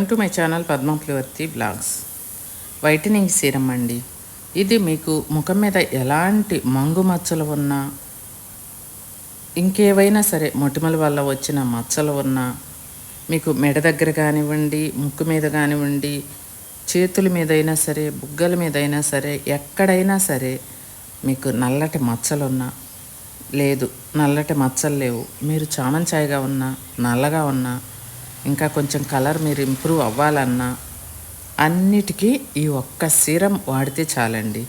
Welcome to my channel పద్మప్లవర్తి blogs. Whitening serum అండి. ఇది మీకు ముఖం మీద ఎలాంటి మంగు మచ్చలు ఉన్నా ఇంకేవైనా సరే మొటిమల వల్ల వచ్చిన మచ్చలు ఉన్నా మీకు మెడ దగ్గర కానివ్వండి ముక్కు మీద కానివ్వండి చేతుల మీద అయినా సరే బుగ్గల మీద అయినా సరే ఎక్కడైనా సరే మీకు నల్లటి మచ్చలున్నా లేదు నల్లటి మచ్చలు లేవు. మీరు చామంచాయిగా ఉన్నా నల్లగా ఉన్నా ఇంకా కొంచెం కలర్ మీరు ఇంప్రూవ్ అవ్వాలన్నా అన్నిటికీ ఈ ఒక్క సీరం వాడితే చాలండి.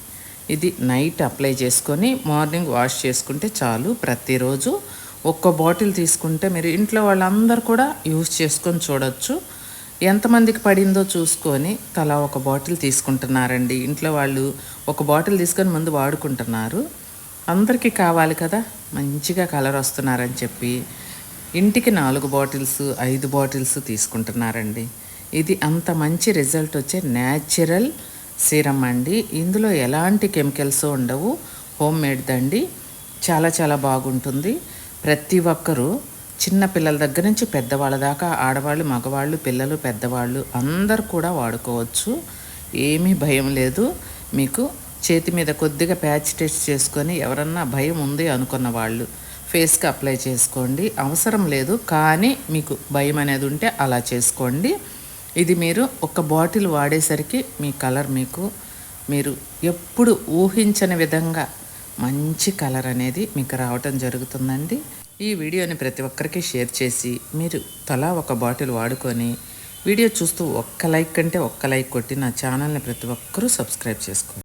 ఇది నైట్ అప్లై చేసుకొని మార్నింగ్ వాష్ చేసుకుంటే చాలు ప్రతిరోజు. ఒక్క బాటిల్ తీసుకుంటే మీరు ఇంట్లో వాళ్ళందరూ కూడా యూజ్ చేసుకొని చూడొచ్చు. ఎంతమందికి పడిందో చూసుకొని తలా ఒక బాటిల్ తీసుకుంటున్నారండి. ఇంట్లో వాళ్ళు ఒక బాటిల్ తీసుకొని ముందు వాడుకుంటున్నారు. అందరికీ కావాలి కదా? మంచిగా కలర్ వస్తున్నారని చెప్పి. ఇంటికి నాలుగు బాటిల్స్ ఐదు బాటిల్స్ తీసుకుంటున్నారండి. ఇది అంత మంచి రిజల్ట్ వచ్చే న్యాచురల్ సీరం అండి. ఇందులో ఎలాంటి కెమికల్స్ ఉండవు. హోమ్ మేడ్దండి చాలా చాలా బాగుంటుంది. ప్రతి ఒక్కరూ చిన్న పిల్లల దగ్గర నుంచి పెద్దవాళ్ళ దాకా ఆడవాళ్ళు మగవాళ్ళు పిల్లలు పెద్దవాళ్ళు అందరు కూడా వాడుకోవచ్చు. ఏమీ భయం లేదు. మీకు చేతి మీద కొద్దిగా ప్యాచ్ టెస్ట్ చేసుకొని ఎవరన్నా భయం ఉంది అనుకున్న వాళ్ళు ఫేస్కి అప్లై చేసుకోండి. అవసరం లేదు. కానీ మీకు భయం అనేది ఉంటే అలా చేసుకోండి. ఇది మీరు ఒక బాటిల్ వాడేసరికి మీ కలర్ మీకు మీరు ఎప్పుడు ఊహించని విధంగా మంచి కలర్ అనేది మీకు రావటం జరుగుతుందండి. ఈ వీడియోని ప్రతి ఒక్కరికి షేర్ చేసి మీరు తలా ఒక బాటిల్ వాడుకొని వీడియో చూస్తూ ఒక్క లైక్ కంటే ఒక్క లైక్ కొట్టి నా ఛానల్ని ప్రతి ఒక్కరూ సబ్స్క్రైబ్ చేసుకోండి.